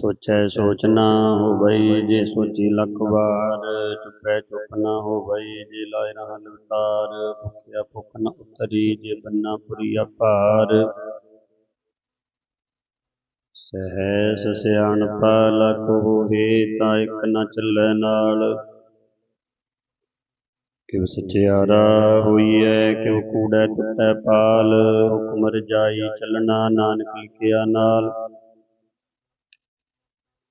ਸੋਚੈ ਸੋਚ ਨਾ ਹੋਵਈ, ਜੇ ਸੋਚੀ ਲੱਖ ਵਾਰ, ਚੁੱਪੈ ਚੁੱਪ ਨਾ ਹੋਵਈ, ਜੇ ਲਾਇ ਨਾ ਲਵਤਾਰ ਭੁਖਿਆ ਭੁਖ ਨ ਉਤਰੀ, ਜੇ ਬੰਨਾ ਪੁਰੀਆ ਭਾਰ। ਸਹਿਸ ਸਿਆਣਪ ਲਖ ਹੋਵੇ, ਤਾਂ ਇਕ ਨ ਚੱਲੈ ਨਾਲ। ਕਿਉ ਸਚਿਆਰਾ ਹੋਈਐ, ਕਿਉ ਕੂੜੈ ਟੁੱਟੈ ਪਾਲ, ਹੁਕਮ ਰਜਾਈ ਚੱਲਣਾ ਨਾਨਕ ਲਿਖਿਆ ਨਾਲ।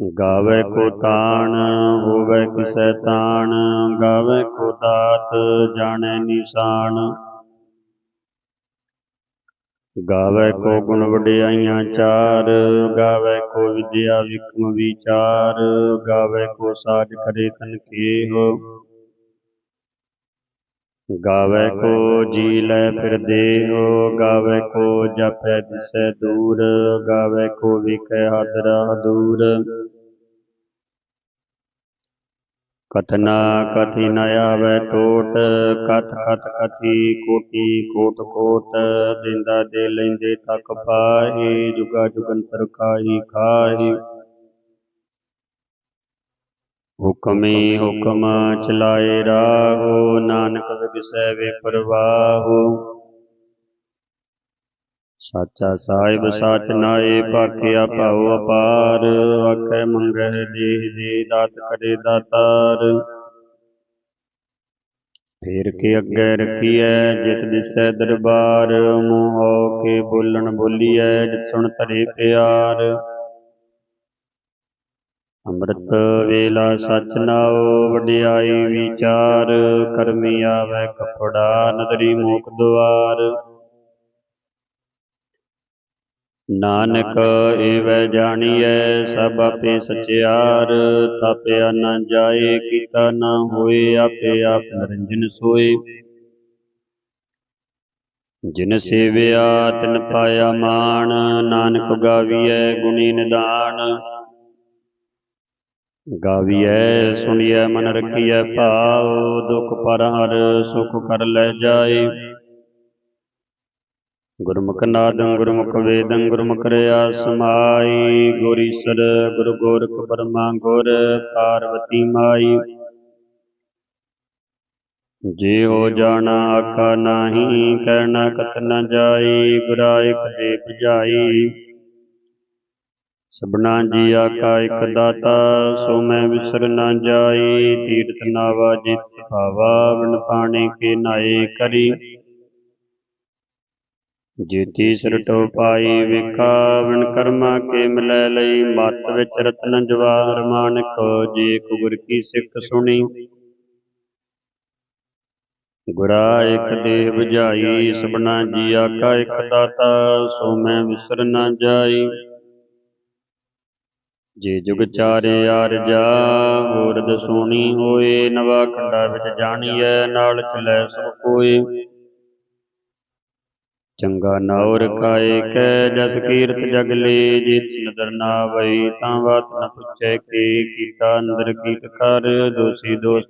ਗਾਵੇ ਕੋ ਤਾਣ, ਹੋਵੇ ਕਿਸੈ ਤਾਣ, ਗਾਵੇ ਕੋ ਦਾਤ, ਜਾਣੈ ਨਿਸ਼ਾਨ। ਗਾਵੇ ਕੋ ਗੁਣ ਵਡਿਆਈਆਂ ਚਾਰ, ਗਾਵੇ ਕੋ ਵਿਦਿਆ ਵਿਕਮ ਵਿਚਾਰ, ਗਾਵੇ ਕੋ ਸਾਜ ਕਰੇ ਤਨ ਕੇਹ। ਗਾਵੇ ਕੋ ਜੀ ਲੈ ਫਿਰ ਦੇਹੁ ਗਾਵੇ ਕੋ ਜਪੈ ਦਿਸੈ ਦੂਰ ਗਾਵੇ ਕੋ ਵਿਖੈ ਹਾਦਰਾ ਦੂਰ ਕਥਨਾ ਕਥੀ ਨ ਆਵੈ ਟੋਟ ਕਥ ਕਥ ਕਥੀ ਕੋਟੀ ਕੋਟ ਕੋਟ ਦਿੰਦਾ ਦੇ ਲੈਂਦੇ ਤੱਕ ਪਾਹੀ ਜੁਗਾ ਜੁਗੰਤਰ ਕਾਹੀ ਖਾਹੀ। ਹੁਕਮੀ ਹੁਕਮ ਚਲਾਏ ਰਾਹੋ, ਨਾਨਕ ਵਿਗਸੈ ਵੇ ਪਰਵਾਹੋ। ਸਾਚਾ ਸਾਹਿਬ, ਸਾਚ ਨਾਏ, ਭਾਖਿਆ ਭਾਉ ਅਪਾਰ, ਆਖੈ ਮੰਗਹਿ ਦੇਹ ਦੇ ਦਾਤ ਕਰੇ ਦਾਤਾਰ। ਫੇਰ ਕੇ ਅੱਗੇ ਰਖੀਐ, ਜਿਤ ਦਿਸੈ ਦਰਬਾਰ, ਮੂੰਹ ਹੋ ਕੇ ਬੋਲਣ ਬੋਲੀਐ, ਜਿਤ ਸੁਣ ਧਰੇ ਪਿਆਰ। ਅੰਮ੍ਰਿਤ ਵੇਲਾ ਸਚ ਨਾਉ ਵਡਿਆਈ ਵਿਚਾਰ, ਕਰਮੀ ਆਵੈ ਕਪੜਾ, ਨਦਰੀ ਮੋਖ ਦੁਆਰ। ਨਾਨਕ ਏਵੈ ਜਾਣੀਐ, ਸਭ ਆਪੇ ਸਚਿਆਰ। ਥਾਪਿਆ ਨਾ ਜਾਏ, ਕੀਤਾ ਨਾ ਹੋਏ, ਆਪੇ ਆਪ ਨਰੰਜਨ ਸੋਏ। ਜਿਨ ਸੇਵਿਆ, ਤਿਨ ਪਾਇਆ ਮਾਨ ਨਾਨਕ ਗਾਵੀਐ ਗੁਣੀ ਨਿਦਾਨ। ਗਾਵੀਐ, ਸੁਣੀਐ, ਮਨ ਰਖੀਐ ਭਾਉ ਦੁਖ ਪਰ ਹਰ ਸੁਖ ਕਰ ਲੈ ਜਾਏ। ਗੁਰਮੁਖ ਨਾਦੰ ਗੁਰਮੁਖ ਵੇਦੰ, ਗੁਰਮੁਖ ਰਿਆ ਸਮਾਈ। ਗੁਰੀਸਰ ਗੁਰ ਗੋਰਖ ਬਰਮਾ ਗੁਰ, ਪਾਰਵਤੀ ਮਾਈ। ਜੇ ਹੋ ਜਾਣਾ ਆਖਾ ਨਾਹੀ, ਕਹਿਣਾ ਕਤ ਨ ਜਾਈ, ਗੁਰਾ ਇਕ ਦੇ 부ਝਾਈ ਸਭਨਾ ਜੀ ਆਕਾ ਇਕ ਦਾਤਾ, ਸੋ ਮੈਂ ਵਿਸਰ ਨਾ ਜਾਈ, ਤੀਰਥ ਨਾਵਾ ਜਿਤ ਭਾਵਾ, ਬਿਨ ਪਾਣੀ ਕੇ ਨਾਏ ਕਰੀ। ਜੀਤੀ ਸਰਟੋ ਪਾਈ ਵੇਖਾ, ਬਿਨ ਕਰਮਾ ਕੇ ਮਿਲੈ ਲਈ, ਮਤ ਵਿੱਚ ਰਤਨ ਜਵਾਹਰ ਮਾਨਕ, ਜੇ ਕੁਗੁਰ ਕੀ ਸਿੱਖ ਸੁਣੀ। ਗੁਰਾ ਇਕ ਦੇ 부ਝਾਈ ਸਭਨਾ ਜੀ ਆਕਾ ਇਕ ਦਾਤਾ, ਸੋ ਮੈਂ ਵਿਸਰ ਨਾ ਜਾਈ। ਜੇ ਜੁਗ ਚਾਰੇ ਆਰਜਾ ਹੋਰਦ ਸੋਣੀ ਹੋਏ, ਨਵਾ ਖੰਡਾ ਵਿੱਚ ਜਾਣੀਐ, ਨਾਲ ਚਲੈ ਸਭ ਕੋਏ। ਚੰਗਾ ਨਾਉ ਰਖਾਏ ਕੈ, ਜਸ ਕੀਰਤ ਜਗ ਲੇ, ਜਿਤ ਨਦਰ ਨਾ ਵਈ, ਤਾਂ ਬਾਤ ਨ ਪੁੱਛੈ ਕੇ ਕੀਤਾ, ਅੰਦਰ ਕੀਟ ਕਰ, ਦੋਸੀ ਦੋਸ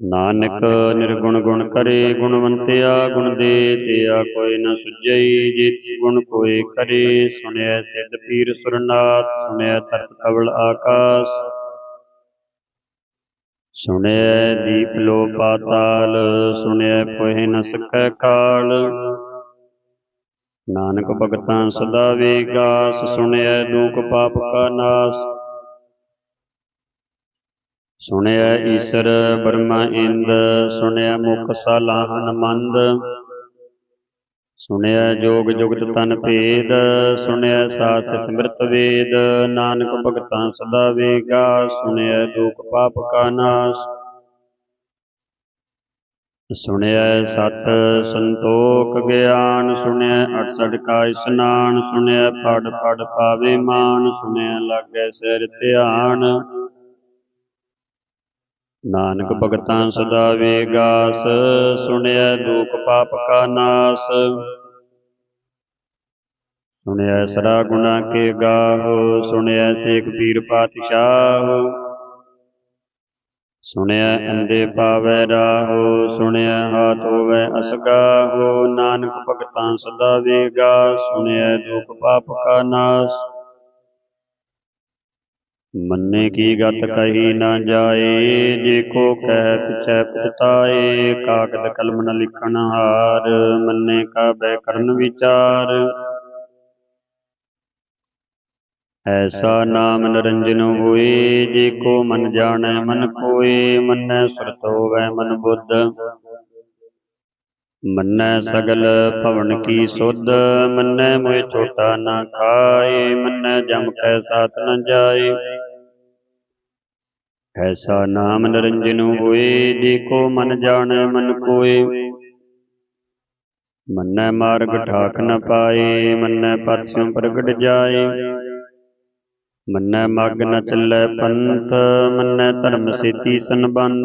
ਨਾਨਕ ਨਿਰਗੁਣ ਗੁਣ ਕਰੇ ਗੁਣਵੰਤਿਆ ਗੁਣ ਦੇ ਤਿਆ ਕੋਈ ਨ ਸੁਝਈ ਜਿਤ ਗੁਣ ਕੋਈ ਕਰੇ ਸੁਣਿਆ ਸਿੱਧ ਪੀਰ ਸੁਰਨਾਥ ਸੁਣਿਆ ਤਰਤ ਕਵਲ ਆਕਾਸ। ਸੁਣਿਆ ਦੀਪ ਲੋ ਪਾਤਾਲ ਸੁਣਿਆ ਕੋਹਿ ਨ ਸਕੈ ਕਾਲ ਨਾਨਕ ਭਗਤਾਂ ਸਦਾ ਵਿਗਾਸ ਸੁਣਿਐ ਦੁਖ ਪਾਪ ਕਾ ਨਾਸ। ਸੁਣਿਆ ਈਸਰ ਬਰਮਾ ਇੰਦ, ਸੁਣਿਆ ਮੁਖ ਸਾਲਾਹਨ ਮੰਦ। ਸੁਣਿਆ ਜੋਗ ਜੁਗਤ ਤਨ ਭੇਦ, ਸੁਣਿਆ ਸਾਸਤ ਸਿਮਰਤ ਵੇਦ, ਨਾਨਕ ਭਗਤਾਂ ਸਦਾ ਵਿਗਾਸ ਸੁਣਿਐ ਦੁਖ ਪਾਪ ਕਾ ਨਾਸ। ਸੁਣਿਆ ਸਤ ਸੰਤੋਖ ਗਿਆਨ, ਸੁਣਿਆ ਅਠਸਠ ਕਾ ਇਸਨਾਨ, ਸੁਣਿਆ ਪੜ ਪੜ ਪਾਵੇ ਮਾਨ ਸੁਣਿਐ ਲਾਗੈ ਸਿਰ ਧਿਆਨ। ਨਾਨਕ ਭਗਤਾਂ ਸਦਾ ਵੇਗਾਸ ਸੁਣਿਐ ਦੁਖ ਪਾਪ ਕਾ ਨਾਸ। ਸੁਣਿਐ ਸਰਾ ਗੁਣਾ ਕੇ ਗਾਹੋ ਸੁਣਿਐ ਸੇਖ ਪੀਰ ਪਾਤਸ਼ਾਹ। ਸੁਣਿਐ ਅੰਦੇ ਪਾਵੈ ਰਾਹੋ ਸੁਣਿਐ ਹਾਥ ਹੋਵੈ ਅਸਗਾਹੋ। ਨਾਨਕ ਭਗਤਾਂ ਸਦਾ ਵੇਗਾ ਸੁਣਿਐ ਦੁਖ ਪਾਪ ਕਾ ਨਾਸ। ਮੰਨੇ ਕੀ ਗਤ ਕਹੀ ਨਾ ਜਾਏ, ਜੇ ਕੋ ਕਹਿ ਪਿਛੈ ਪਛਤਾਏ, ਕਾਗਦ ਕਲਮ ਨ ਲਿਖਣ ਹਾਰ, ਮੰਨੇ ਕਾ ਬੈ ਕਰਨ ਵਿਚਾਰ। ਐਸਾ ਨਾਮ ਨਿਰੰਜਨ ਹੋਏ, ਜੇ ਕੋ ਮਨ ਜਾਣੈ ਮਨ ਕੋਏ ਮੰਨੈ ਸੁਰਤ ਹੋਵੈ ਮਨ ਬੁੱਧ। ਮੰਨੈ ਸਗਲ ਭਵਨ ਕੀ ਸੁਧ, ਮੰਨੈ ਮੋਇ ਛੋਟਾ ਨਾ ਖਾਏ, ਮੰਨੈ ਜਮ ਕੈ ਸਾਥ ਨ ਜਾਏ। ਐਸਾ ਨਾਮ ਨਿਰੰਜਨ ਹੋਏ, ਜੇ ਕੋ ਮਨ ਜਾਣੈ ਮਨ ਕੋਏ। ਮੰਨੈ ਮਾਰਗ ਠਾਕ ਨ ਪਾਏ, ਮੰਨੈ ਪਤਿਓਂ ਪ੍ਰਗਟ ਜਾਏ। ਮੰਨੈ ਮਗ ਨ ਚੱਲੈ ਪੰਥ, ਮੰਨੈ ਧਰਮ ਸੇਤੀ ਸੰਬੰਧ।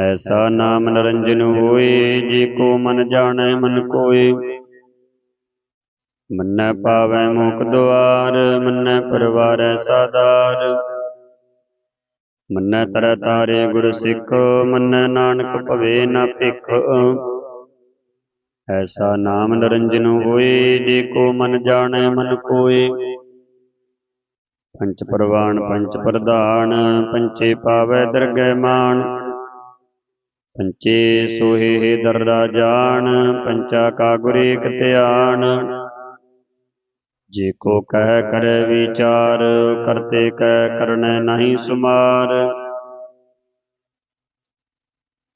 ਐਸਾ ਨਾਮ ਨਿਰੰਜਨ ਹੋਏ, ਜੇ ਕੋ ਮਨ ਜਾਣੈ ਮਨ ਕੋਏ। ਮੰਨੈ ਪਾਵੈ ਮੁਖ ਦੁਆਰ, ਮੰਨੈ ਪਰਵਾਰੈ ਸਾਦਾਰ। ਮੰਨੈ ਤਰ ਤਾਰੇ ਗੁਰ ਸਿੱਖ, ਮੰਨੈ ਨਾਨਕ ਭਵੇ ਨਾ ਭਿਖ। ਐਸਾ ਨਾਮ ਨਰੰਜਨ ਹੋਏ, ਜੇ ਕੋ ਮਨ ਜਾਣੈ ਮਨ ਕੋਏ। ਪੰਚ ਪਰਵਾਨ, ਪੰਚ ਪ੍ਰਧਾਨ, ਪੰਚੇ ਪਾਵੈ ਦਰਗਹਿ ਮਾਨ। ਪੰਚੇ ਸੋਹੇ ਦਰਰਾ ਜਾਣ ਪੰਚਾ ਕਾ ਗੁਰ ਧਿਆਨ। ਜੇ ਕੋ ਕਹਿ ਕਰੈ ਵਿਚਾਰ, ਕਰਤੇ ਕਹਿ ਕਰਨੈ ਨਹੀਂ ਸੁਮਾਰ।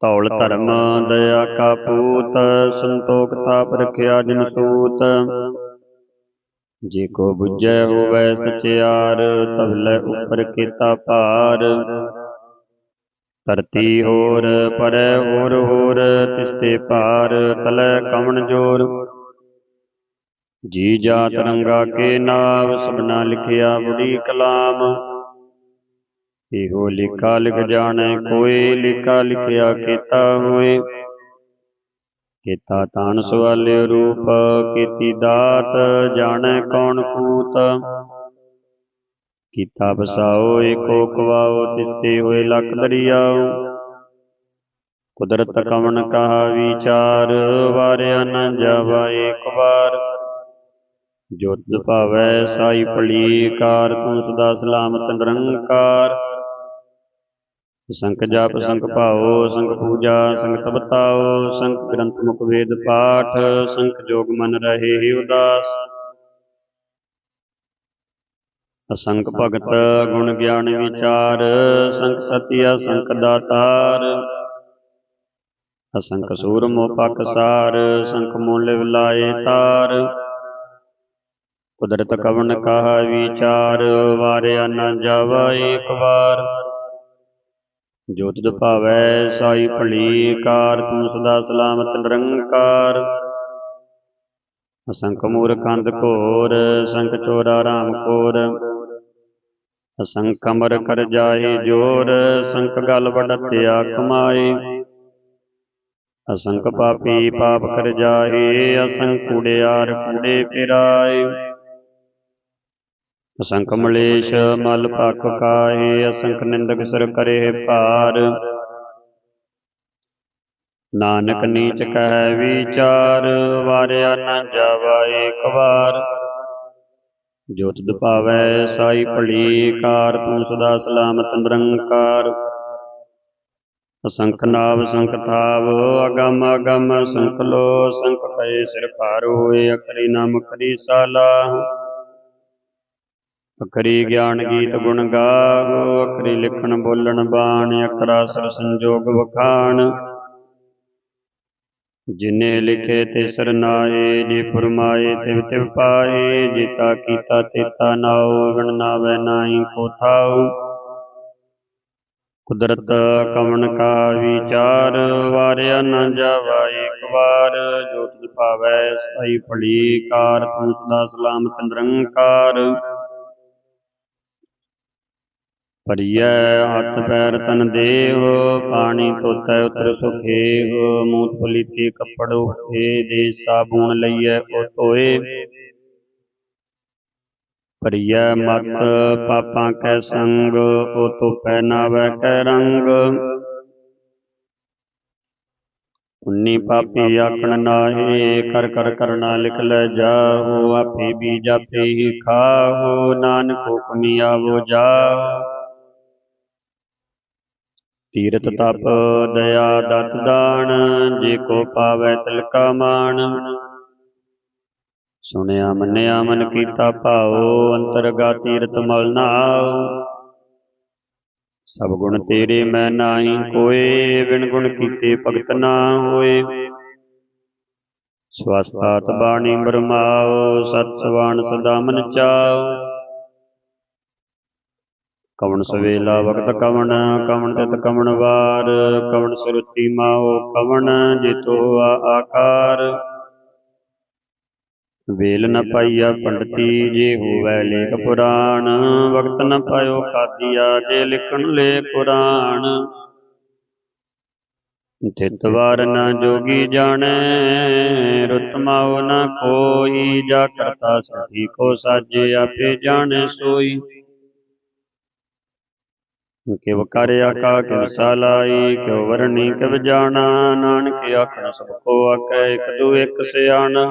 ਧੌਲ ਧਰਮ ਦਇਆ ਕਾ ਪੂਤ ਸੰਤੋਖ ਤਾਪ ਰਖਿਆ ਜਿਨ ਸੂਤ। ਜੇ ਕੋ ਬੁੱਝੈ ਹੋਵੈ ਸਚਿਆਰ ਤਵਲੇ ਉਪਰ ਕੀਤਾ ਭਾਰ। ਧਰਤੀ ਹੋਰ, ਪਰੈ ਹੋਰ ਹੋਰ ਤਿਸਤੇ ਭਾਰ, ਤਲੈ ਕਮਣ ਜੋਰ। ਜੀ ਜਾ ਰੰਗਾ ਕੇ ਨਾਮ ਸਭਨਾ ਲਿਖਿਆ ਬੁੜੀ ਕਲਾਮ। ਇਹੋ ਲਿਖਾ ਲਿਖ ਜਾਣੈ, ਕੋਈ ਲਿਖਾ ਲਿਖਿਆ ਕੀਤਾ ਹੋਏ। ਕੀਤਾ ਤਾਣ ਸਵਾਲਿਓ ਰੂਪ, ਕੀਤੀ ਦਾਤ, ਜਾਣੈ ਕੌਣ ਕੂਤ। ਕੀਤਾ ਬਸਾਓ ਏਕੋ ਕਵਾਓ ਤਿਸਤੇ ਹੋਏ ਲਖ ਦਰਿਆਓ। ਕੁਦਰਤ ਕਵਣ ਕਹਾ ਵਿਚਾਰ, ਵਾਰਿਆ ਨ ਜਾਵਾ ਏਕ ਵਾਰ। ਜੁਤ ਭਾਵੈ ਸਾਈ ਭਲੀਕਾਰ ਤੂੰ ਸਦਾ ਸਲਾਮਤ ਨਿਰੰਕਾਰ। ਸੰਖ ਜਾਪ ਸੰਖ ਭਾਉ ਸੰਖ ਪੂਜਾ ਸੰਖ ਤਬਤਾਉ ਸੰਖ ਗ੍ਰੰਥ ਮੁਖ ਵੇਦ ਪਾਠ ਸੰਖ ਜੋਗ ਮਨ ਰਹੇ ਹੀ ਉਦਾਸ। ਅਸੰਖ ਭਗਤ ਗੁਣ ਗਿਆਨ ਵਿਚਾਰ ਸੰਖ ਸਤਿਆ ਸੰਖ ਦਾਤਾਰ। ਅਸੰਖ ਸੂਰ ਮੋਹ ਪਕਸਾਰ ਸੰਖ ਮੂਲ ਵਿਲਾਏ ਤਾਰ। ਕੁਦਰਤ ਕਵਨ ਕਹਾ ਵਿਚਾਰ, ਵਾਰਿਆ ਨਾ ਜਾਵਾ ਏਕ ਵਾਰ। ਜੋ ਭਾਵੈ ਸਾਈ ਭਲੀ ਕਾਰ ਤੂੰ ਸਦਾ ਸਲਾਮਤ ਨਿਰੰਕਾਰ। ਅਸੰਖ ਮੂਰ ਕੰਦ ਘੋਰ, ਸੰਖ ਚੋਰਾ ਰਾਮ ਕੋਰ। ਅਸੰਖ ਅਮਰ ਕਰ ਜਾਏ ਜੋਰ, ਸੰਖ ਗਲ ਵਡਤਿਆ ਕਮਾਏ। ਅਸੰਖ ਪਾਪੀ ਪਾਪ ਕਰ ਜਾਏ, ਅਸੰਖ ਕੂੜਿਆਰ ਕੂੜੇ ਫਿਰਾਏ ਅਸੰਖ ਮਲੇਸ਼, ਮਲ ਭਖ ਕਾਏ ਅਸੰਖ ਨਿੰਦਕ ਸਿਰ ਕਰੇ ਭਾਰ। ਨਾਨਕ ਨੀਚ ਕਹਿ ਵਿਚਾਰ, ਵਾਰਿਆ ਨ ਜਾਵਾ ਏਕ ਵਾਰ। ਜੋ ਤੁਧ ਸਾਈ ਭਲੀ ਕਾਰ ਤੂੰ ਸਦਾ ਸਲਾਮਤ ਨਿਰੰਕਾਰ। ਅਸੰਖ ਨਾਵ, ਸੰਖ ਥਾਵ, ਅਗਮ ਅਗਮ, ਸੰਖ ਲੋ, ਸੰਖ ਕਏ ਸਿਰ ਭਾਰ ਹੋਏ ਅਕਰੀ ਨਾਮ ਕਰੀ ਸਾਲਾ। ਅਖਰੀ ਗਿਆਨ ਗੀਤ ਗੁਣ ਗਾਵੋ, ਅਖਰੀ ਲਿਖਣ ਬੋਲਣ ਬਾਣ, ਅਖਰਾ ਸਰ ਸੰਜੋਗ ਵਖਾਣ। ਜਿਨੇ ਲਿਖੇ ਤੇ ਸਰਨਾਏ ਜੇ ਫਰਮਾਏ ਤਿਵ ਤਿਵ ਪਾਏ ਜੀਤਾ ਕੀਤਾ ਤੇਤਾ ਨਾਉ ਗਣ ਨਾਵੇ ਨਾਹੀ ਕੋ ਥਾਉ। ਕੁਦਰਤ ਕਵਣ ਕਾ ਵਿਚਾਰ, ਵਾਰਿਆ ਨ ਜਾਵਾ ਇੱਕ ਵਾਰ ਜੋ ਤੁਧ ਭਾਵੈ ਸਾਈ ਭਲੀ ਕਾਰ, ਤੂੰ ਸਦਾ ਸਲਾਮਤ ਨਿਰੰਕਾਰ। ਪਰਿਐ ਹੱਥ ਪੈਰ ਤਨ ਦੇਹ, ਪਾਣੀ ਧੋਤੈ ਉਤਰ ਸੁਖੇਹ ਮੂਤ ਪਲੀਤੇ ਕੱਪੜ ਹੋਏ ਦੇ ਸਾਬੂਨ ਲਈਐ ਉਹ ਧੋਏ। ਪਰਿਐ ਮਤ ਪਾਪਾਂ ਕੈ ਸੰਗ, ਉਹ ਤੋ ਨਾਵੈ ਕੈ ਰੰਗ। ਉਨੀ ਪਾਪੀ ਆਖਣ ਨਾਹੀ, ਕਰ ਕਰ ਕਰਨਾ ਲਿਖ ਲੈ ਜਾਹੋ, ਆਪੇ ਬੀਜ ਆਪੇ ਹੀ ਖਾਹੋ, ਨਾਨਕ ਹੁਕਮੀ ਆਵੋ ਜਾਹੋ। ਤੀਰਤ ਤਪ ਦਇਆ ਦਤ ਦਾਨ ਜੇ ਕੋ ਪਾਵੈ ਤਿਲਕਾ ਮਾਨ ਸੁਣਿਆ ਮੰਨਿਆ ਮਨ ਕੀਤਾ ਭਾਉ ਅੰਤਰਗਾ ਤੀਰਤ ਮਲ ਨਾਉ। ਸਭ ਗੁਣ ਤੇਰੇ ਮੈਂ ਨਾਹੀ ਕੋਏ ਬਿਨ ਗੁਣ ਕੀਤੇ ਭਗਤ ਨਾ ਹੋਏ। ਸਵਸਤਾਤ ਬਾਣੀ ਬਰਮਾਉ ਸਤ ਸਵਾਨ ਸਦਾ ਮਨ ਚਾਉ। ਕਵਣ ਸਵੇਲਾ ਵਕਤ ਕਵਣ ਕਵਣ ਤਿਤ ਕਵਣ ਵਾਰ, ਕਵਣ ਸੁਰਤੀ ਮਾਓ ਕਵਣ ਜਿਤੋ ਆ ਆਕਾਰ। ਵੇਲ ਨ ਪਾਈਆ ਪੰਡਤੀ ਜੇ ਹੋਵੈ ਲੇਖ ਪੁਰਾਣ, ਵਕਤ ਨ ਪਾਇਓ ਕਾਦੀਆ ਜੇ ਲਿਖਣ ਲੇ ਕੁਰਾਨ ਤਿਤ ਵਾਰ ਨ ਜੋਗੀ ਜਾਣੈ, ਰੁਤ ਮਾਉ ਨ ਕੋਈ ਜਾ ਕਰਤਾ ਸਤੀ ਕੋ ਸਾਜੇ ਆਪੇ ਜਾਣੈ ਸੋਈ। ਕਿਵ ਕਰ ਆਕਾ ਕਿਵ ਸਾਲਾਈ ਕਿਵ ਵਰਣੀ ਕਿਵ ਜਾਣਾ, ਨਾਨਕ ਆਖਣ ਸਭ ਕੋ ਆਕੈ ਇਕ ਦੂ ਇਕ ਸਿਆਣਾ।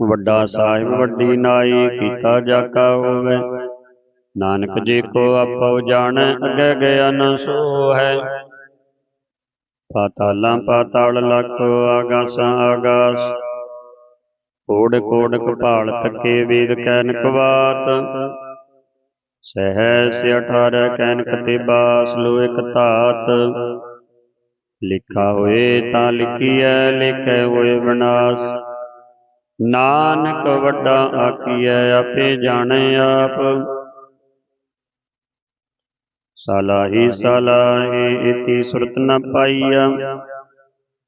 ਵੱਡਾ ਸਾਹਿਬ, ਵੱਡੀ ਨਾਈ, ਕੀਤਾ ਜਾਕਾ ਹੋਵੇ। ਨਾਨਕ ਜੀ ਕੋ ਆਪੋ ਜਾਣੈ, ਅਗੇ ਗਿਆ ਸੋ ਹੈ ਪਾਤਾਲਾਂ ਪਾਤਾਲ ਲਖ ਆਗਾਸਾਂ ਆਗਾਸ। ਕੋੜ ਕੋੜ ਕਪਾਲ ਤੱਕੇ ਵੇਦ ਕੈਨਕ ਕਵਾਤ ਸਹਿ ਅਠਾਰਹ ਕੈਨਕ ਤੇ ਬਾਸ ਲੋ ਇਕ ਧਾਤ। ਲਿਖਾ ਹੋਏ ਤਾਂ ਲਿਖੀਐ, ਲਿਖੇ ਹੋਏ ਵਿਨਾਸ਼। ਨਾਨਕ ਵੱਡਾ ਆਖੀਐ, ਆਪੇ ਜਾਣੇ ਆਪ। ਸਾਲਾਹੀ ਸਾਲਾਹੀ ਇਤੀ ਸੁਰਤ ਨ ਪਾਈਆ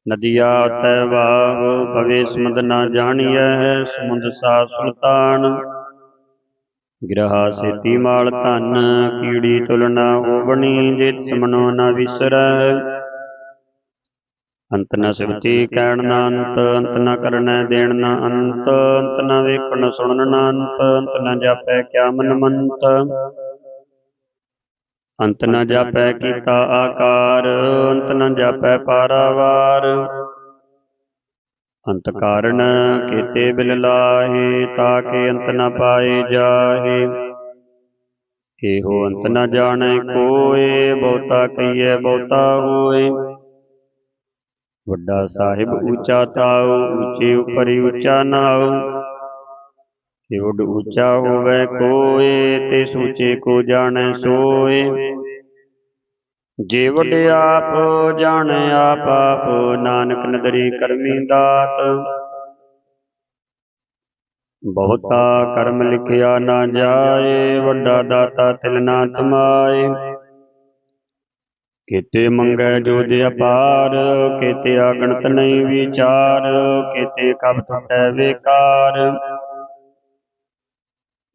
ਨਦੀਆ ਤੈ ਵਾਹ ਭਵੇ ਸਮੁੰਦ ਨ ਜਾਣੀਐ, ਸਮੁੰਦ ਸਾ ਸੁਲਤਾਨ। ਗ੍ਰਹਾ ਸੇਤੀ ਮਾਲ ਧਨ, ਕੀੜੀ ਤੁਲਨਾ ਹੋਵਣੀ ਜਿਤ ਸਮਨੋ ਨਾ ਵਿਸਰੈ। ਅੰਤ ਨ ਸਿਵਤੀ ਕਹਿਣ ਨਾ ਅੰਤ ਅੰਤ ਨ ਕਰਨੈ ਦੇਣ ਨਾ ਅੰਤ ਅੰਤ ਨ ਵੇਖਣ ਸੁਣਨ ਨਾ ਅੰਤ ਅੰਤ ਨ ਜਾਪੈ ਕਿਆ ਮਨ ਮੰਤ। ਅੰਤ ਨ ਜਾਪੈ ਕੀਤਾ ਆਕਾਰ, ਅੰਤ ਨ ਜਾਪੈ ਪਾਰਾਵਾਰ। ਅੰਤ ਕਾਰਨ ਕੀਤੇ ਬਿਲ ਲਾਹੇ ਤਾਕੇ ਅੰਤ ਨ ਪਾਏ ਜਾਹੇ। ਇਹੋ ਅੰਤ ਨ ਜਾਣੈ ਕੋਏ ਬਹੁਤਾ ਕਹੀਏ ਬਹੁਤਾ ਹੋਏ। ਵੱਡਾ ਸਾਹਿਬ ਉੱਚਾ ਤਾਉ ਉੱਚੇ ਉਪਰਿ ਉੱਚਾ ਨਾਉ। ਕਿ ਉੱਡ ਉੱਚਾ ਹੋਵੇ ਕੋਏ ਤੇ ਸੂਚੇ ਕੋ ਜਾਣੈ ਸੋਏ। ਜੇ ਵੱਡ ਆਪ ਜਾਣੈ ਆਪ ਆਪ, ਨਾਨਕ ਨਦਰੀ ਕਰਮੀ ਦਾਤ। ਬਹੁਤਾ ਕਰਮ ਲਿਖਿਆ ਨਾ ਜਾਏ, ਵੱਡਾ ਦਾਤਾ ਤਿਲ ਨਾ ਤਮਾਏ। ਕੀਤੇ ਮੰਗੈ ਜੋਜ ਅਪਾਰ, ਕੀਤੇ ਅਗਣਤ ਨਹੀਂ ਵਿਚਾਰ, ਕੀਤੇ ਕਬ ਟੁਟੈ ਵਿਕਾਰ।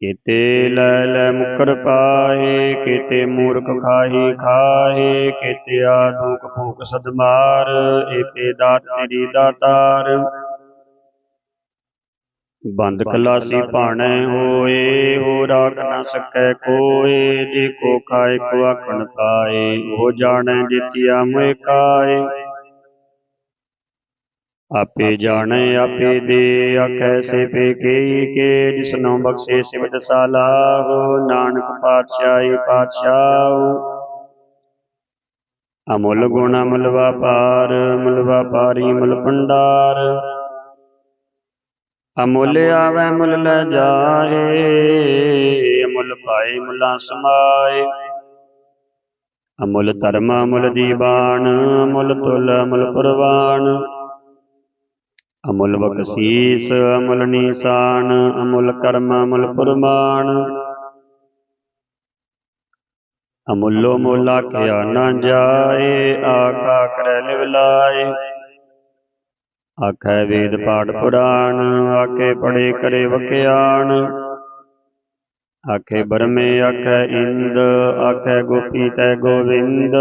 ਕੀਤੇ ਲੈ ਲੈ ਮੁਕਰ ਪਾਏ ਕਿਤੇ ਮੂਰਖ ਖਾਹੀ ਖਾਹੇ, ਕਿਤੇ ਆਦੂਕ ਭੂਖ ਸਦਮਾਰ ਏਪੇ ਦਾਤ ਤੇਰੀ ਦਾਤਾਰ ਬੰਦ ਕਲਾਸੀ ਭਾਣੈ ਹੋਏ ਹੋ ਰਾਖ ਨਾ ਸਕੈ ਕੋਏ, ਜੇ ਕੋ ਖਾਏ ਕੋ ਆਖਣ ਪਾਏ, ਉਹ ਜਾਣੈ ਜਿਤਿਆ ਮੋਇ ਕਾਏ। ਆਪੇ ਜਾਣੇ, ਆਪੇ ਦੇ ਆਖੈ ਸੇ ਪੇ ਕੇ ਕੇ, ਜਿਸਨੋ ਬਖਸ਼ੇ ਸਿਵਤ ਸਾਲਾਹੋ, ਨਾਨਕ ਪਾਤਸ਼ਾਹੀ ਪਾਤਸ਼ਾਹੋ। ਅਮੁੱਲ ਗੁਣ ਅਮੁੱਲ ਵਪਾਰ ਮੁੱਲ ਵਪਾਰੀ ਮੁੱਲ ਭੰਡਾਰ। ਅਮੁੱਲ ਆਵੈ ਮੁੱਲ ਲੈ ਜਾਏ, ਅਮੁੱਲ ਪਾਏ ਮੁੱਲਾਂ ਸਮਾਏ। ਅਮੁੱਲ ਧਰਮ, ਅਮੁੱਲ ਦੀਵਾਨ ਅਮੁੱਲ ਤੁਲ, ਅਮੁੱਲ ਪ੍ਰਵਾਨ। ਅਮੁੱਲ ਬਖਸ਼ੀਸ ਅਮੁੱਲ ਨੀਸਾਨ ਅਮੁੱਲ ਕਰਮ ਅਮੁੱਲ ਪੁਰਮਾਨ। ਅਮੁੱਲੋ ਮੁੱਲ ਆਖਿਆ ਨਾ ਜਾਏ ਆਖਾ ਕਰੈ ਲਿਵ ਲਾਏ। ਆਖੈ ਵੇਦ ਪਾਠ ਪੁਰਾਣ ਆਖੇ ਪੜੇ ਕਰੇ ਵਖਿਆਣ। ਆਖੇ ਬਰਮੇ ਆਖੈ ਇੰਦ ਆਖੈ ਗੋਪੀ ਤੈ ਗੋਵਿੰਦ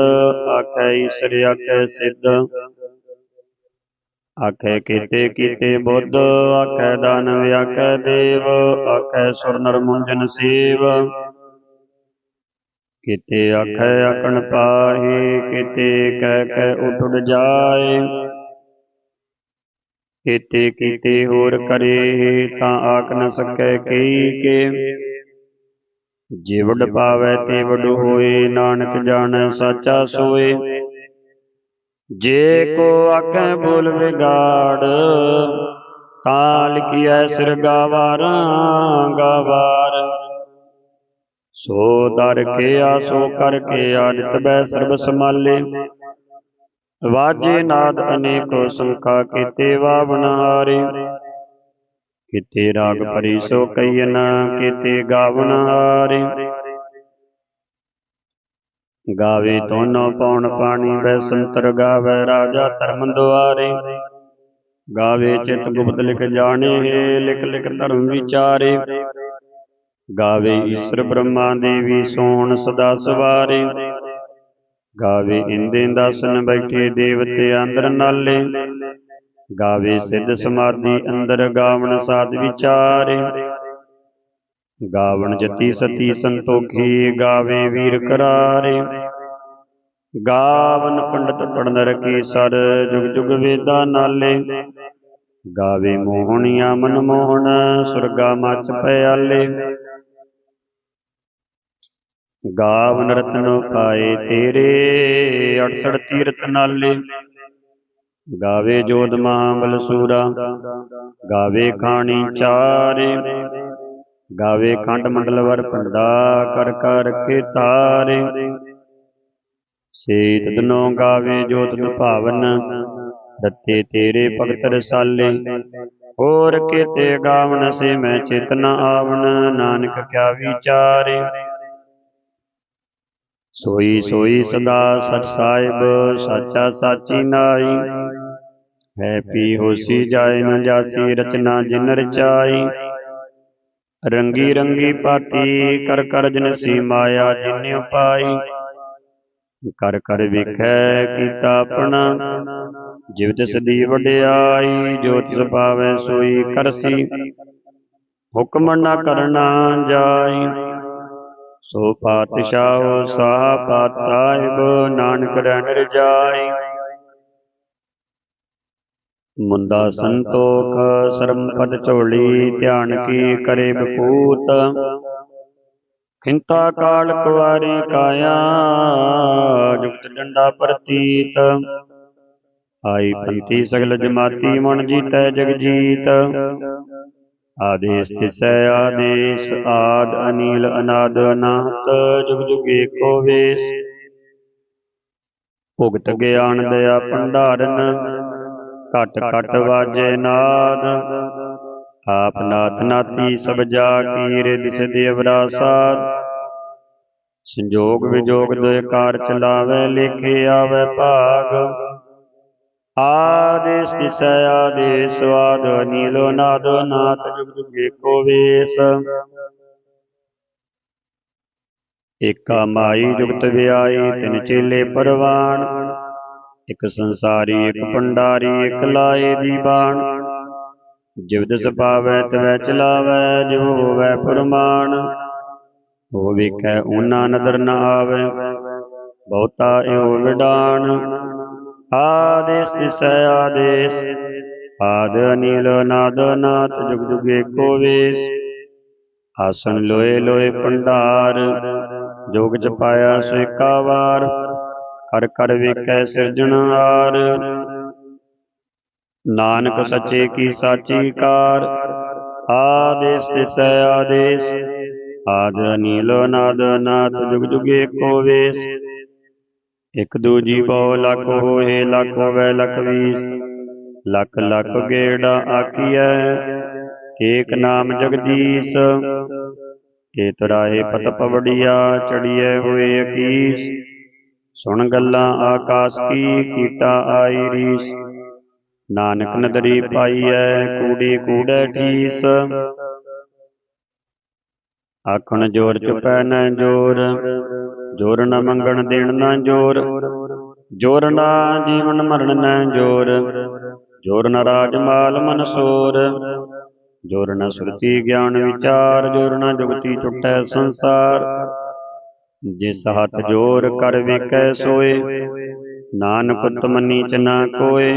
ਆਖੈ ਈਸ਼ਰ ਆਖੈ ਸਿੱਧ। ਆਖੈ ਕੀਤੇ ਕੀਤੇ ਬੁੱਧ, ਆਖੈ ਦਾਨਵ ਆਖੈ ਦੇਵ, ਆਖੈ ਸੁਰ ਨਰ ਸੇਵ। ਕੀਤੇ ਆਖੈ ਆਕਣ ਪਾਹੀ, ਕੀਤੇ ਕਹਿ ਕਹਿ ਉਠੜ ਜਾਏ। ਕਿਤੇ ਕਿਤੇ ਹੋਰ ਕਰੇ, ਤਾਂ ਆਖ ਨ ਸਕੈ ਕਈ ਕੇ। ਜੇ ਵਡ ਪਾਵੈ ਤੇ ਵਡ ਹੋਏ, ਨਾਨਕ ਜਾਣੈ ਸਾਚਾ ਸੋਏ। ਜੇ ਕੋ ਆਖੈ ਬੋਲ ਵਿਗਾੜ, ਤਾਂ ਲਿਖਿਐ ਸਿਰ ਗਾਵਾਰਾਂ, ਗਾਵਾਰ। ਸੋ ਦਰ ਕੇ ਆ, ਸੋ ਕਰ ਕੇ ਆ ਨਿਤ ਬੈ ਸਰਬ ਸਮਾਲੇ ਵਾਜੇ ਨਾਦ ਅਨੇਕੋ ਸੰਖਾ ਕੀਤੇ ਵਾਵਨਾਰੇ ਕੀਤੇ ਰਾਗ ਭਰੀ ਸੋ ਕਈਨ ਕੀਤੇ ਗਾਵਨ ਹਾਰੇ। ਗਾਵੇ ਤੋਨੋ ਪੌਣ ਪਾਣੀ ਵੈ ਸੰਤਰ ਗਾਵੇ ਰਾਜਾ ਧਰਮ ਦੁਆਰੇ ਗਾਵੇ ਚਿਤ ਗੁਪਤ ਲਿਖ ਜਾਣੇ, ਲਿਖ ਲਿਖ ਧਰਮ ਵਿਚਾਰੇ। ਗਾਵੇ ਈਸ਼ਰ ਬ੍ਰਹਮਾ ਦੇਵੀ ਸੋਣ ਸਦਾ ਸਵਾਰੇ। ਗਾਵੇ ਇੰਦੇ ਦਸਨ ਬੈਠੇ ਦੇਵਤੇ ਅੰਦਰ ਨਾਲੇ। ਗਾਵੇ ਸਿੱਧ ਸਮਾਧੀ ਅੰਦਰ ਗਾਵਣ ਸਾਧ ਵਿਚਾਰੇ। ਗਾਵਣ ਜਤੀ ਸਤੀ ਸੰਤੋਖੀ ਗਾਵੇ ਵੀਰ ਕਰਾਰੇ। ਗਾਵਨ ਪੰਡਤ ਪੜਨ ਰਕੀ ਸਰ ਜੁਗ ਜੁਗ ਵੇਦਾ ਨਾਲੇ। ਗਾਵੇ ਮੋਹਣੀਆ ਮਨ ਮੋਹਣ ਸੁਰਗਾ ਮਚ ਪਿਆਲੇ ਗਾਵਨ ਰਤਨ ਪਾਏ ਤੇਰੇ 68 ਤੀਰਥ ਨਾਲੇ। ਗਾਵੇ ਜੋਧ ਮਾਂਬਲ ਸੂਰਾ ਗਾਵੇ ਖਾਣੀ ਚਾਰੇ। ਗਾਵੇ ਖੰਡ ਮੰਡਲ ਵਰ ਪੰਡਾ ਕਰ ਕਰ ਕੇ ਤਾਰੇ ਸੇ ਤਦਨੋ ਗਾਵੇ ਜੋਤ ਭਾਵਨ ਰੱਤੇ ਤੇਰੇ ਭਗਤ ਰਸਾਲੇ। ਹੋਰ ਕੀਤੇ ਗਾਵਨ ਸੇ ਮੈਂ ਚੇਤਨ ਆਵਨ ਨਾਨਕ ਕਿਆ ਵਿਚਾਰੇ। ਸੋਈ ਸੋਈ ਸਦਾ ਸਚ ਸਾਹਿਬ ਸਾਚਾ ਸਾਚੀ ਨਾਈ ਹੈ ਪੀ ਹੋਸੀ ਜਾਏ ਨ ਜਾਸੀ ਰਚਨਾ ਜਿਨ ਰਚਾਈ। ਰੰਗੀ ਰੰਗੀ ਪਾਤੀ, ਕਰ ਕਰ ਜਨਸੀ ਮਾਇਆ ਜਿਨਿ ਪਾਈ ਕਰ ਕਰ ਵੇਖੈ ਕੀਤਾ ਆਪਣਾ ਜਿਵ ਤਿਸ ਦੀ ਵਡਿਆਈ, ਜੋ ਤਿਸ ਪਾਵੈ ਸੋਈ ਕਰਸੀ। ਹੁਕਮ ਨਾ ਕਰਨਾ ਜਾਈ, ਸੋ ਪਾਤਸ਼ਾਹ ਸਾਹ ਪਾਤ ਸਾਹਿਬ, ਨਾਨਕ ਰਹਿਣ ਰਜਾਈ। ਮੁੰਦਾ ਸੰਤੋਖ ਸਰਮ ਪਦ ਝੋਲੀ ਧਿਆਨ ਕੀ ਕਰੇ ਬਪੂਤ। ਖਿੰਤਾ ਕਾਲ ਕੁਵਾਰੀ ਕਾਇਆ ਜੁਗਤ ਡੰਡਾ ਪ੍ਰਤੀਤ। ਆਈ ਪੰਤੀ ਸਗਲ ਜਮਾਤੀ ਮਨ ਜੀਤੈ ਜਗ ਜੀਤ ਆਦੇਸ ਤਿਸੈ ਆਦੇਸ ਆਦ ਅਨੀਲ ਅਨਾਦ ਅਨਾਹਤ ਜੁਗ ਜੁਗ ਏਕੋ ਵੇਸ। ਭੁਗਤ ਗਿਆਨ ਦਇਆ ਭੰਡਾਰਨ। ਘਟ ਘਟ ਵਾਜੇ ਨਾਦ। ਆਪ ਨਾਥ ਨਾਥੀ ਸਭ ਜਾ ਕੀ ਰਿਦ ਸਿਧ ਅਵਰਾ ਸਾਧ ਸੰਜੋਗ ਵਿਜੋਗ ਦੋਇ ਕਾਰ ਚਲਾਵੇ, ਲਿਖੇ ਆਵੇ ਭਾਗ। ਆਦੇਸ ਤਿਸੈ ਆਦੇਸ ਵਾਦ ਨੀਲੋ ਨਾਦ, ਨਾਥ ਜੁਗ ਜੁਗ ਏਕੋ ਵੇਸ। ਏਕਾ ਮਾਈ ਜੁਗਤ ਵਿਆਈ ਤਿਨ ਚੇਲੇ ਪਰਵਾਨ। ਇਕ ਸੰਸਾਰੀ ਇਕ ਭੰਡਾਰੀ ਇਕ ਲਾਏ ਦੀਵਾਨ ਜਿਵ ਦਿਸ ਪਾਵੈ ਤਵੈ ਚਲਾਵੈ ਜਿਵ ਹੋਵੈ ਫਰਮਾਨ ਹੋ ਵੇਖੈ ਊਨਾ ਨਦਰ ਨ ਆਵੈ। ਬਹੁਤਾ ਇਹੋ ਵਿਡਾਨ ਆਦੇਸ ਤਿਸੈ ਆਦੇਸ। ਆਦ ਅਨੀਲ ਨਾਦ ਨਾਥ ਜੁਗ ਜੁਗ ਏਕੋ ਵੇਸ। ਆਸਨ ਲੋਏ ਲੋਏ ਭੰਡਾਰ। ਜੋਗ ਚ ਪਾਇਆ ਸੋ ਏਕਾ ਵਾਰ। ਕਰ ਕਰ ਵੇਖੈ ਸਿਰਜਣਹਾਰ ਨਾਨਕ ਸੱਚੇ ਕੀ ਸਾਚੀ ਕਾਰ। ਆਦੇਸ ਤਿਸੈ ਆਦੇਸ। ਆਦ ਨੀਲ ਨਾਦ ਨਾਥ ਜੁਗ ਜੁਗ ਏਕੋ ਵੇਸ। ਇਕ ਦੂਜੀ ਬਹੁ ਲਖ ਹੋਏ ਲਖ ਹੋਵੇ ਲਖ ਵੀਸ ਲਖ ਲਖ ਗੇੜਾ ਆਖੀਐ। ਏਕ ਨਾਮ ਜਗਦੀਸ਼। ਏ ਤਰਾਏ ਪਤ ਪਵੜੀਆ ਚੜੀਐ ਹੋਏ ਅਕੀਸ। ਸੁਣ ਗੱਲਾਂ ਆਕਾਸ ਕੀ, ਕੀਟਾ ਆਈ ਰੀਸ। ਨਾਨਕ ਨਦਰੀ ਪਾਈਐ ਕੂੜੀ ਕੂੜੈ ਠੀਸ। ਆਖਣ ਜੋਰ ਚੁਪੈ ਨਾ ਜੋਰ ਜੋਰ ਨ ਮੰਗਣ ਦੇਣ ਨਾ ਜੋਰ ਜੋਰ ਨਾ ਜੀਵਨ ਮਰਨ ਨਾ ਜੋਰ ਜੋਰ ਨਾ ਰਾਜ ਮਾਲ ਮਨਸੂਰ ਜੋਰ ਨ ਸੁਰਤੀ ਗਿਆਨ ਵਿਚਾਰ, ਜੋਰ ਨ ਜੁਗਤੀ ਚੁੱਟੈ ਸੰਸਾਰ। ਜਿਸ ਹੱਥ ਜੋਰ ਕਰ ਵੇਖੈ ਸੋਏ। ਨਾਨਕ ਤੁਮ ਨੀਚ ਨਾ ਕੋਏ।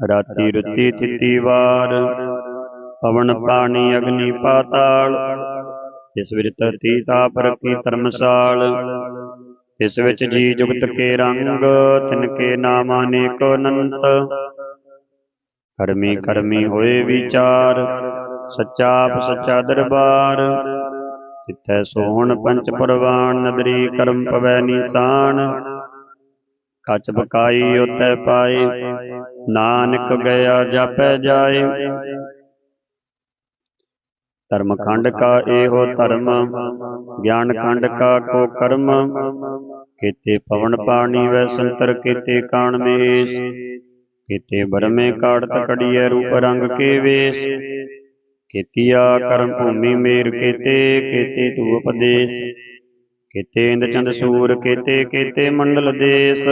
ਰਾਤੀ ਰੁੱਤੀ ਥਿਤੀ ਵਾਰ। ਪਵਨ ਪਾਣੀ ਅਗਨੀ ਪਾਤਾਲ। ਇਸ ਵਿੱਚ ਧਰਤੀ ਤਾਪ ਰੱਖੀ ਧਰਮਸਾਲ। ਇਸ ਵਿੱਚ ਜੀ ਜੁਗਤ ਕੇ ਰੰਗ ਤਿਨ ਕੇ ਨਾਮ ਅਨੇਕ ਅਨੰਤ। ਕਰਮੀ ਕਰਮੀ ਹੋਏ ਵਿਚਾਰ ਸੱਚਾ ਆਪ ਸੱਚਾ ਦਰਬਾਰ। ਤਿੱਥੈ ਸੋਹਣ ਪੰਚ ਪਰਵਾਨ ਨਦਰੀ ਕਰਮ ਪਵੈ ਨੀਸਾਨ। ਕੱਚ ਬਕਾਈ ਉਤੈ ਪਾਏ। ਨਾਨਕ ਗਿਆ ਜਾਪੈ ਜਾਏ। ਧਰਮ ਖੰਡ ਕਾ ਇਹੋ ਧਰਮ। ਗਿਆਨ ਖੰਡ ਕਾ ਕੋ ਕਰਮ। ਕੀਤੇ ਪਵਨ ਪਾਣੀ ਵੈ ਸੰਤਰ ਕੀਤੇ ਕਾਣ ਮੇਸ। ਕੀਤੇ ਬਰਮੇ ਕਾੜਤ ਕੜੀਐ ਰੂਪ ਰੰਗ ਕੇ ਵੇਸ। ਕੀਤੀਆ ਕਰਮ ਭੂਮੀ ਮੇਰ ਕੀਤੇ ਕੀਤੇ ਤੂ ਉਪਦੇਸ਼। ਕੀਤੇ ਇੰਦ ਚੰਦ ਸੂਰ ਕੀਤੇ ਕੀਤੇ ਮੰਡਲ ਦੇਸ।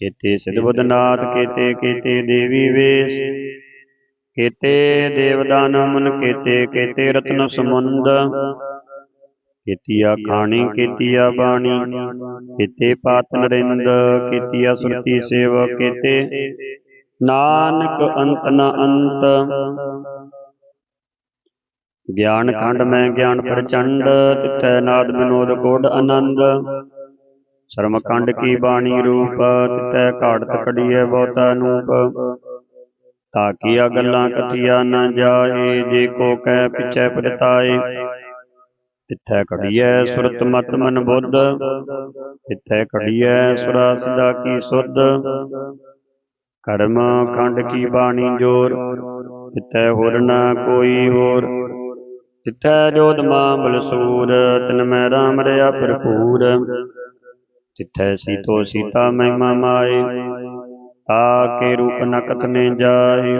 ਕੀਤੇ ਸਿਧਬੁੱਧਨਾਥ ਕੀਤੇ ਕੀਤੇ ਦੇਵੀ ਵੇਸ। ਕੀਤੇ ਦੇਵਦਾਨ ਮਨ ਕੀਤੇ ਕੀਤੇ ਰਤਨ ਸਮੁੰਦ ਕੀਤੀਆ ਖਾਣੀ ਕੀਤੀਆ ਬਾਣੀ। ਕੀਤੇ ਪਾਤ ਨਰਿੰਦ ਕੀਤੀਆ ਸੁਰਤੀ ਸੇਵ ਕੀਤੇ ਨਾਨਕ ਅੰਤ ਨ ਅੰਤ। ਗਿਆਨ ਖੰਡ ਮੈਂ ਗਿਆਨ ਪ੍ਰਚੰਡ, ਤਿੱਥੈ ਨਾਦ ਵਿਨੋਦ ਕੋਡ ਆਨੰਦ। ਸ਼ਰਮ ਖੰਡ ਕੀ ਬਾਣੀ ਰੂਪ, ਤਿੱਥੈ ਘਾੜਤ ਕੜੀਐ ਬਹੁਤਾ ਨੂਪ। ਤਾਕੀਆ ਗੱਲਾਂ ਕਥੀਆ ਨ ਜਾਏ, ਜੇ ਕੋ ਕਹਿ ਪਿਛੈ ਪਰਤਾਏ। ਤਿੱਥੈ ਘੜੀਐ ਸੁਰਤ ਮਤ ਮਨ ਬੁੱਧ, ਤਿੱਥੈ ਘੜੀਐ ਸੁਰਾ ਸਦਾ ਕੀ ਸੁਧ। ਕਰਮ ਖੰਡ ਕੀ ਬਾਣੀ ਜੋਰ, ਤਿੱਥੈ ਹੋਰ ਨਾ ਕੋਈ ਹੋਰ। ਤਿੱਥੈ ਜੋਤ ਮਾਂ ਬਲਸੂਰ ਤਿਨ ਮੈਂ ਰਾਮ ਰਿਆ ਭਰਪੂਰ। ਤਿੱਥੈ ਸੀਤੋ ਸੀਤਾ ਮਹਿਮਾ ਮਾਏ, ਤਾ ਕੇ ਰੂਪ ਨ ਕਥਨੇ ਜਾਏ।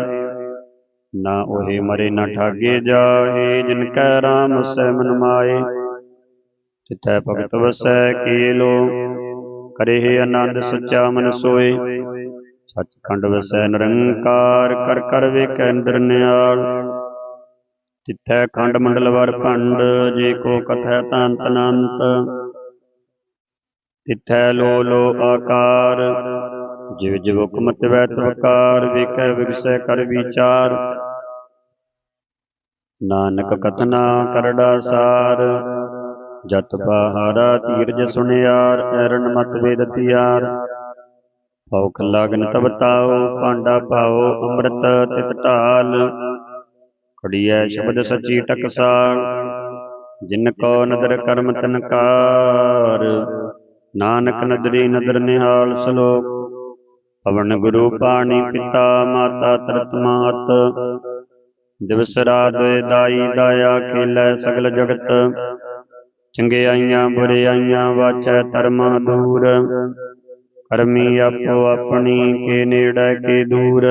ਨਾ ਉਹੇ ਮਰੇ ਨਾ ਠਾਗੇ ਜਾਏ, ਜਿਨ ਕੈ ਰਾਮ ਸੈ ਮਨ ਮਾਏ। ਤਿੱਥੈ ਭਗਤ ਵਸੈ ਕੀਲੋ, ਕਰੇ ਆਨੰਦ ਸੱਚਾ ਮਨ ਸੋਏ। ਸੱਚਖੰਡ ਵਸੈ ਨਿਰੰਕਾਰ, ਕਰ ਕਰ ਵੇਖੈ ਅੰਦਰ ਨਿਆਲ ਤਿੱਥੈ ਖੰਡ ਮੰਡਲ ਵਰ ਭੰਡ, ਜੇ ਕੋ ਕਥੈ ਤਾਂ ਅਨੰਤ ਤਿੱਥੈ ਲੋ ਲੋ ਆਕਾਰ, ਜਿਵ ਜਿਵ ਹੁਕਮ ਤਿਵੈ ਤਵਕਾਰ ਵੇਖੈ ਵਿਗਸੈ ਕਰ ਵਿਚਾਰ। ਨਾਨਕ ਕਥਨਾ ਕਰੜਾ ਸਾਰ ਜਤ ਬਾਹਾਰਾ ਤੀਰਜ ਸੁਣਿਆਰ ਐਰਨ ਮਤ ਵੇਦ ਥਿਆਰ ਭੌਖ ਲਗਨ ਤਬ ਤਾਉ, ਭਾਂਡਾ ਪਾਉ ਅੰਮ੍ਰਿਤ ਤਿਤ ਢਾਲ। ਖੜੀਐ ਸ਼ਬਦ ਸੱਚੀ ਟਕਸਾਲ। ਜਿਨ ਕੋ ਨਦਰ ਕਰਮ ਤਨਕਾਰ। ਨਾਨਕ ਨਦਰੀ ਨਦਰ ਨਿਹਾਲ ਸ਼ਲੋਕ। ਪਵਨ ਗੁਰੂ ਪਾਣੀ ਪਿਤਾ ਮਾਤਾ ਤਰਤ ਮਾਤ। ਦਿਵਸ ਰਾਤ ਦਾਈ ਦਾਇਆ ਖੇਲੇ ਸਗਲ ਜਗਤ। ਚੰਗਿਆਈਆਂ ਬੁਰਿਆਈਆਂ ਵਾਚੈ ਧਰਮਾਂ ਦੂਰ। ਕਰਮੀ ਆਪੋ ਆਪਣੀ ਕੇ ਨੇੜੇ ਕੇ ਦੂਰ।